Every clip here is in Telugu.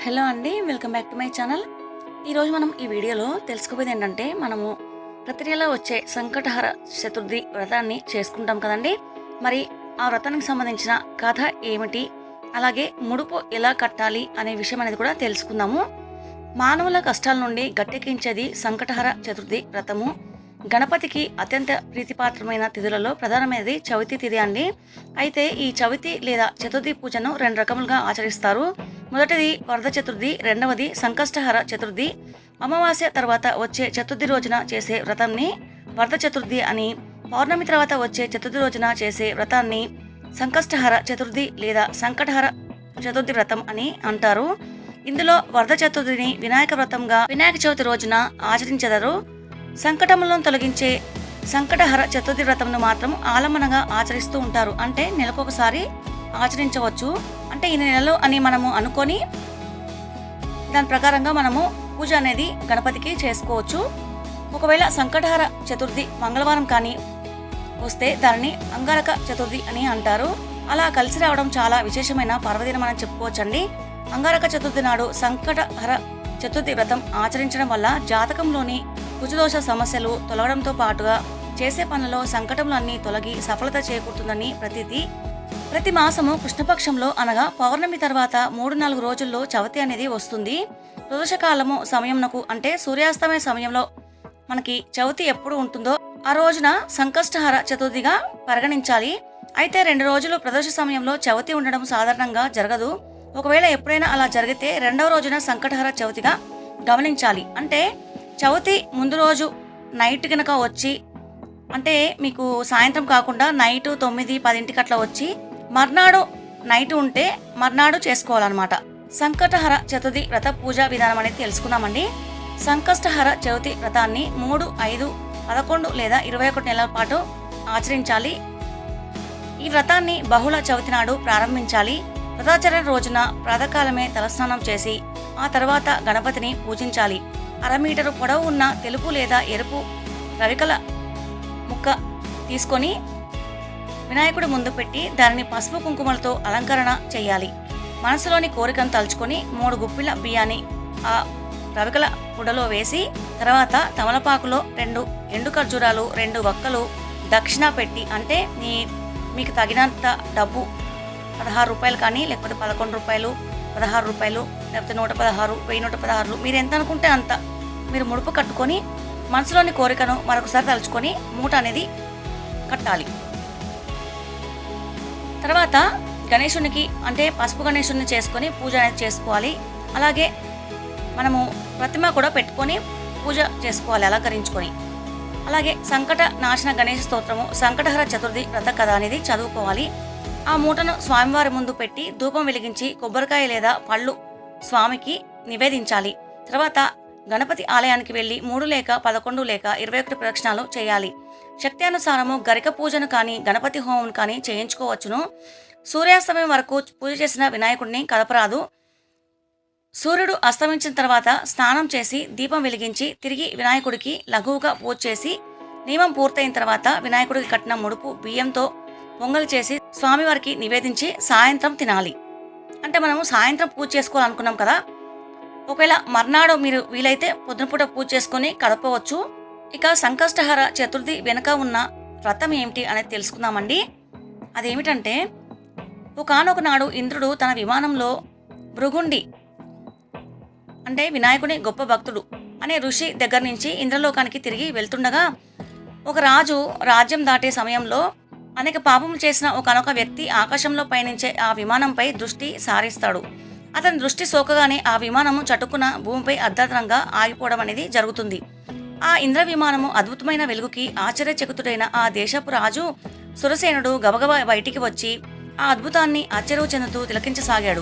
హలో అండి welcome back to my channel. ఈరోజు మనం ఈ వీడియోలో తెలుసుకోబోయేది ఏంటంటే మనము ప్రతి నెల వచ్చే సంకటహర చతుర్థి వ్రతాన్ని చేసుకుంటాం కదండి. మరి ఆ వ్రతానికి సంబంధించిన కథ ఏమిటి? అలాగే ముడుపు ఎలా కట్టాలి అనే విషయం అనేది కూడా తెలుసుకుందాము. మానవుల కష్టాల నుండి గట్టెక్కించేది సంకటహర చతుర్థి వ్రతము. గణపతికి అత్యంత ప్రీతిపాత్రమైన తిథులలో ప్రధానమైనది చవితి తిథి అండి. అయితే ఈ చవితి లేదా చతుర్థి పూజను రెండు రకములుగా ఆచరిస్తారు. మొదటిది వరద చతుర్థి రెండవది సంకష్టహర చతుర్థి. అమావాస్య తర్వాత వచ్చే చతుర్థి రోజున చేసే వ్రతంని వరద చతుర్థి అని పౌర్ణమి తర్వాత వచ్చే చతుర్థి రోజున చేసే వ్రతాన్ని సంకష్టహర చతుర్థి లేదా సంకటహర చతుర్థి వ్రతం అని అంటారు. ఇందులో వరద చతుర్థిని వినాయక వ్రతంగా వినాయక చవితి రోజున ఆచరించెదరు. సంకటములను తొలగించే సంకటహర చతుర్థి వ్రతంను మాత్రం ఆలంబనగా ఆచరిస్తూ ఉంటారు. అంటే నెలకొకసారి ఆచరించవచ్చు. అంటే ఈ నెలలో అని మనము అనుకొని దాని ప్రకారంగా మనము పూజ అనేది గణపతికి చేసుకోవచ్చు. ఒకవేళ సంకటహర చతుర్థి మంగళవారం కానీ వస్తే దానిని అంగారక చతుర్థి అని అంటారు. అలా కలిసి రావడం చాలా విశేషమైన పర్వదినం అని చెప్పుకోవచ్చండి. అంగారక చతుర్థి నాడు సంకటహర చతుర్థి వ్రతం ఆచరించడం వల్ల జాతకంలోని కుజదోష సమస్యలు తొలగడంతో పాటుగా చేసే పనులలో సంకటములన్నీ తొలగి సఫలత చేకూరుతుందని ప్రతీతి. ప్రతి మాసము కృష్ణపక్షంలో అనగా పౌర్ణమి తర్వాత మూడు నాలుగు రోజుల్లో చవితి అనేది వస్తుంది. ప్రదోషకాలము సమయంనకు అంటే సూర్యాస్తమయ సమయంలో మనకి చవితి ఎప్పుడు ఉంటుందో ఆ రోజున సంకష్టహర చతుర్థిగా పరిగణించాలి. అయితే రెండు రోజులు ప్రదోష సమయంలో చవితి ఉండడం సాధారణంగా జరగదు. ఒకవేళ ఎప్పుడైనా అలా జరిగితే రెండవ రోజున సంకటహర చవితిగా గమనించాలి. అంటే చవితి ముందు రోజు నైట్ కనుక వచ్చి అంటే మీకు సాయంత్రం కాకుండా నైట్ తొమ్మిది పదింటికి అట్లా వచ్చి మర్నాడు నైట్ ఉంటే మర్నాడు చేసుకోవాలన్నమాట. సంకటహర చతుర్థి వ్రత పూజా విధానం అనేది తెలుసుకుందామండి సంకష్టహర చవితి వ్రతాన్ని మూడు ఐదు పదకొండు లేదా ఇరవై ఒకటి నెలల పాటు ఆచరించాలి. ఈ వ్రతాన్ని బహుళ చవితి నాడు ప్రారంభించాలి. వ్రతాచరణ రోజున ప్రాతకాలమే తలస్నానం చేసి ఆ తర్వాత గణపతిని పూజించాలి. అర మీటరు పొడవు ఉన్న తెలుపు లేదా ఎరుపు రవికల ముక్క తీసుకొని వినాయకుడి ముందు పెట్టి దానిని పసుపు కుంకుమలతో అలంకరణ చేయాలి. మనసులోని కోరికను తలుచుకొని మూడు గుప్పిల బియ్యాన్ని ఆ రవికల పుడలో వేసి తర్వాత తమలపాకులో రెండు ఎండు ఖర్జూరాలు రెండు వక్కలు దక్షిణ పెట్టి అంటే మీ మీకు తగినంత డబ్బు పదహారు రూపాయలు కానీ లేకపోతే పదకొండు రూపాయలు పదహారు రూపాయలు లేకపోతే నూట పదహారు వెయ్యి నూట పదహారు మీరు ఎంత అనుకుంటే అంత. మీరు ముడుపు కట్టుకొని మనసులోని కోరికను మరొకసారి తలుచుకొని మూట అనేది కట్టాలి. తర్వాత గణేశునికి అంటే పసుపు గణేశుని చేసుకొని పూజ అనేది చేసుకోవాలి. అలాగే మనము ప్రతిమ కూడా పెట్టుకొని పూజ చేసుకోవాలి అలంకరించుకొని. అలాగే సంకట నాశన గణేష స్తోత్రము సంకటహర చతుర్థి వ్రత కథ అనేది చదువుకోవాలి. ఆ మూటను స్వామివారి ముందు పెట్టి ధూపం వెలిగించి కొబ్బరికాయ లేదా పళ్ళు స్వామికి నివేదించాలి. తర్వాత గణపతి ఆలయానికి వెళ్ళి మూడు లేక పదకొండు లేక ఇరవై ఒకటి ప్రదక్షిణాలు చేయాలి. శక్తి అనుసారము గరిక పూజను కానీ గణపతి హోమం కానీ చేయించుకోవచ్చును. సూర్యాస్తమయం వరకు పూజ చేసిన వినాయకుడిని కదపరాదు సూర్యుడు అస్తమించిన తర్వాత స్నానం చేసి దీపం వెలిగించి తిరిగి వినాయకుడికి లఘువుగా పూజ చేసి నియమం పూర్తయిన తర్వాత వినాయకుడికి కట్టిన ముడుపు బియ్యంతో పొంగల్ చేసి స్వామివారికి నివేదించి సాయంత్రం తినాలి. అంటే మనము సాయంత్రం పూజ చేసుకోవాలనుకున్నాం కదా. ఒకవేళ మర్నాడు మీరు వీలైతే పొద్దునపూట పూజ చేసుకొని కదపవచ్చు ఇక సంకష్టహర చతుర్థి వెనుక ఉన్న వ్రతం ఏమిటి అనేది తెలుసుకుందామండి. అదేమిటంటే ఒకనొక నాడు ఇంద్రుడు తన విమానంలో భృగుండి అంటే వినాయకుని గొప్ప భక్తుడు అనే ఋషి దగ్గర నుంచి ఇంద్రలోకానికి తిరిగి వెళ్తుండగా ఒక రాజు రాజ్యం దాటే సమయంలో అనేక పాపములు చేసిన ఒకనొక వ్యక్తి ఆకాశంలో పయనించే ఆ విమానంపై దృష్టి సారిస్తాడు. అతని దృష్టి సోకగానే ఆ విమానము చటుకున భూమిపై అర్ధంతరంగా ఆగిపోవడం అనేది జరుగుతుంది. ఆ ఇంద్ర విమానము అద్భుతమైన వెలుగుకి ఆశ్చర్యచకుతుడైన ఆ దేశపు రాజు సురసేనుడు గబగబా బయటికి వచ్చి ఆ అద్భుతాన్ని ఆశ్చర్యం చెందుతూ తిలకించసాగాడు.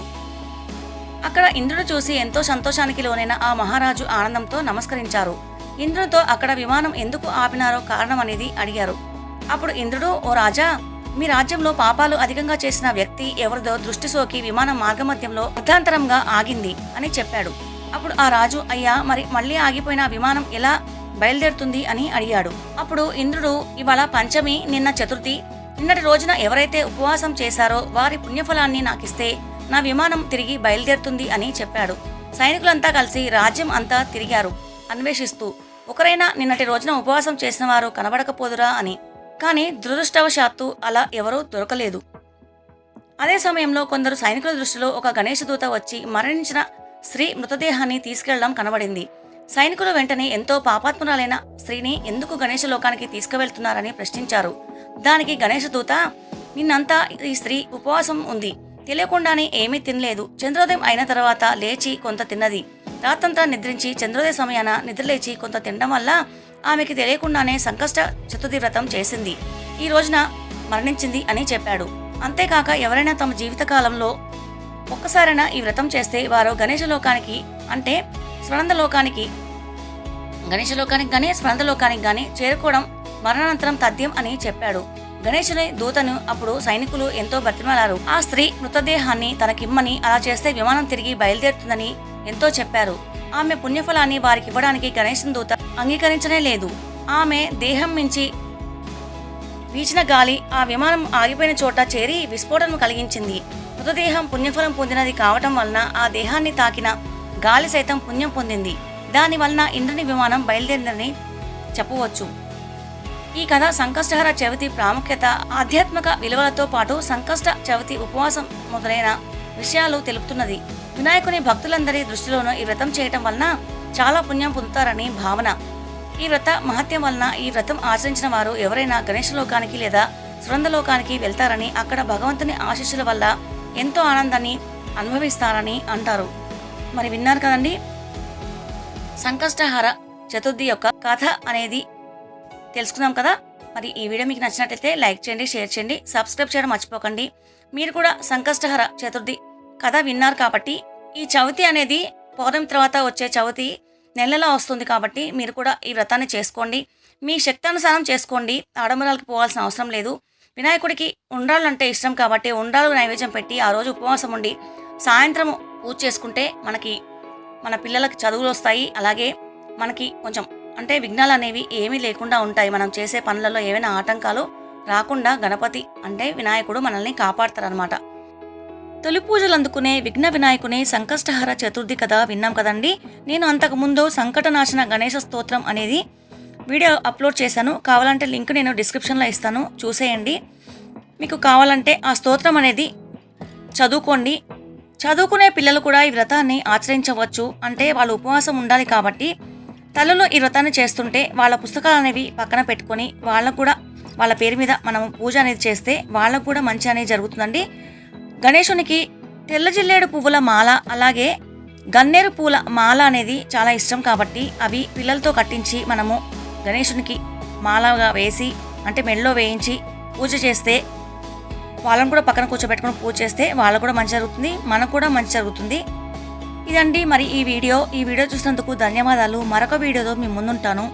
అక్కడ ఇంద్రుడు చూసి ఎంతో సంతోషానికి లోనైన ఆ మహారాజు ఆనందంతో నమస్కరించారు. ఇంద్రుడితో అక్కడ విమానం ఎందుకు ఆపినారో కారణం అనేది అడిగారు. అప్పుడు ఇంద్రుడు ఓ రాజా మీ రాజ్యంలో పాపాలు అధికంగా చేసిన వ్యక్తి ఎవరిదో దృష్టి సోకి విమానం మార్గమధ్యంలో అర్ధాంతరంగా ఆగింది అని చెప్పాడు. అప్పుడు ఆ రాజు అయ్యా మరి మళ్ళీ ఆగిపోయిన విమానం ఎలా బయలుదేరుతుంది? అని అడిగాడు. అప్పుడు ఇంద్రుడు ఇవాళ పంచమి నిన్న చతుర్థి. నిన్నటి రోజున ఎవరైతే ఉపవాసం చేశారో వారి పుణ్యఫలాన్ని నాకిస్తే నా విమానం తిరిగి బయలుదేరుతుంది అని చెప్పాడు. సైనికులంతా కలిసి రాజ్యం అంతా తిరిగారు. అన్వేషిస్తూ ఒకరైనా నిన్నటి రోజున ఉపవాసం చేసిన వారు కనబడకపోదురా అని కానీ దురదృష్టవశాత్తు అలా ఎవరూ దొరకలేదు. అదే సమయంలో కొందరు సైనికుల దృష్టిలో ఒక గణేష దూత వచ్చి మరణించిన స్త్రీ మృతదేహాన్ని తీసుకెళ్ళడం కనబడింది. సైనికులు వెంటనే ఎంతో పాపాత్మురాలైన స్త్రీని ఎందుకు గణేష లోకానికి తీసుకువెళ్తున్నారని ప్రశ్నించారు. దానికి గణేష దూత నిన్నంతా ఈ స్త్రీ ఉపవాసం ఉంది. తెలియకుండానే ఏమీ తినలేదు. చంద్రోదయం అయిన తర్వాత లేచి కొంత తిన్నది. రాత్రంతా నిద్రించి చంద్రోదయ సమయాన నిద్రలేచి కొంత తినడం వల్ల ఆమెకి తెలియకుండానే సంకష్ట చతుర్థి వ్రతం చేసింది. ఈ రోజున మరణించింది అని చెప్పాడు. అంతేకాక ఎవరైనా తమ జీవితకాలంలో ఒక్కసారైనా ఈ వ్రతం చేస్తే వారు గణేష లోకానికి అంటే స్వనంద లోకానికి గణేష లోకానికి గానీ స్వనంద లోకానికి గానీ చేరుకోవడం మరణానంతరం తథ్యం అని చెప్పాడు. గణేశుని దూతను అప్పుడు సైనికులు ఎంతో బతిమాలారు. ఆ స్త్రీ మృతదేహాన్ని తనకిమ్మని అలా చేస్తే విమానం తిరిగి బయలుదేరుతుందని ఎంతో చెప్పారు. ఆమె పుణ్యఫలాన్ని వారికి ఇవ్వడానికి గణేశం దూత అంగీకరించనే లేదు. ఆమె దేహం మించి వీచిన గాలి ఆ విమానం ఆగిపోయిన చోట చేరి విస్ఫోటనం కలిగించింది. మృతదేహం పుణ్యఫలం పొందినది కావటం వలన ఆ దేహాన్ని తాకిన గాలి సైతం పుణ్యం పొందింది. దాని వలన ఇంద్రుని విమానం బయలుదేరిందని చెప్పవచ్చు. ఈ కథ సంకష్టహర చవితి ప్రాముఖ్యత ఆధ్యాత్మిక విలువలతో పాటు సంకష్ట చవితి ఉపవాసం మొదలైన విషయాలు తెలుపుతున్నది. వినాయకుని భక్తులందరి దృష్టిలోనూ ఈ వ్రతం చేయటం వలన చాలా పుణ్యం పొందుతారని భావన. ఈ వ్రత మహత్యం వలన ఈ వ్రతం ఆచరించిన వారు ఎవరైనా గణేష లోకానికి లేదా సురంధలోకానికి వెళ్తారని అక్కడ భగవంతుని ఆశీస్సుల వల్ల ఎంతో ఆనందాన్ని అనుభవిస్తారని అంటారు. మరి విన్నారు కదండి? సంకష్టహార చతుర్థి యొక్క కథ అనేది తెలుసుకున్నాం కదా? మరి ఈ వీడియో మీకు నచ్చినట్లయితే లైక్ చేయండి షేర్ చేయండి సబ్స్క్రైబ్ చేయడం మర్చిపోకండి. మీరు కూడా సంకష్టహర చతుర్థి కథ విన్నారు కాబట్టి ఈ చవితి అనేది పౌర్ణమి తర్వాత వచ్చే చవితి నెలలో వస్తుంది కాబట్టి మీరు కూడా ఈ వ్రతాన్ని చేసుకోండి. మీ శక్తానుసారం చేసుకోండి. ఆడంబరాలకు పోవాల్సిన అవసరం లేదు. వినాయకుడికి ఉండాలంటే ఇష్టం కాబట్టి ఉండాలు నైవేద్యం పెట్టి ఆ రోజు ఉపవాసం ఉండి సాయంత్రం పూజ చేసుకుంటే మనకి మన పిల్లలకి చదువులు వస్తాయి. అలాగే మనకి కొంచెం అంటే విఘ్నాలు అనేవి ఏమీ లేకుండా ఉంటాయి. మనం చేసే పనులలో ఏమైనా ఆటంకాలు రాకుండా గణపతి అంటే వినాయకుడు మనల్ని కాపాడతారనమాట తొలి పూజలు అందుకునే విఘ్న వినాయకుని సంకష్టహర చతుర్థి కథ విన్నాం కదండి? నేను అంతకుముందు సంకటనాశన గణేశ స్తోత్రం అనేది వీడియో అప్లోడ్ చేశాను. కావాలంటే లింక్ నేను డిస్క్రిప్షన్లో ఇస్తాను. చూసేయండి. మీకు కావాలంటే ఆ స్తోత్రం అనేది చదువుకోండి. చదువుకునే పిల్లలు కూడా ఈ వ్రతాన్ని ఆచరించవచ్చు. అంటే వాళ్ళు ఉపవాసం ఉండాలి కాబట్టి తల్లులు ఈ వ్రతాన్ని చేస్తుంటే వాళ్ళ పుస్తకాలు అనేవి పక్కన పెట్టుకొని వాళ్ళకు కూడా వాళ్ళ పేరు మీద మనం పూజ అనేది చేస్తే వాళ్ళకు కూడా మంచి అనేది జరుగుతుందండి. గణేశునికి తెల్ల జిల్లేడు పువ్వుల మాల అలాగే గన్నేరు పూల మాల అనేది చాలా ఇష్టం కాబట్టి అవి పిల్లలతో కట్టించి మనము గణేశునికి మాలగా వేసి అంటే మెడలో వేయించి పూజ చేస్తే వాళ్ళని కూడా పక్కన కూర్చోబెట్టుకుని పూజ చేస్తే వాళ్ళకు కూడా మంచి జరుగుతుంది మనకు కూడా మంచి జరుగుతుంది. ఇదండి మరి ఈ వీడియో. ఈ వీడియో చూసినందుకు ధన్యవాదాలు. మరొక వీడియోతో మీ ముందుంటాను.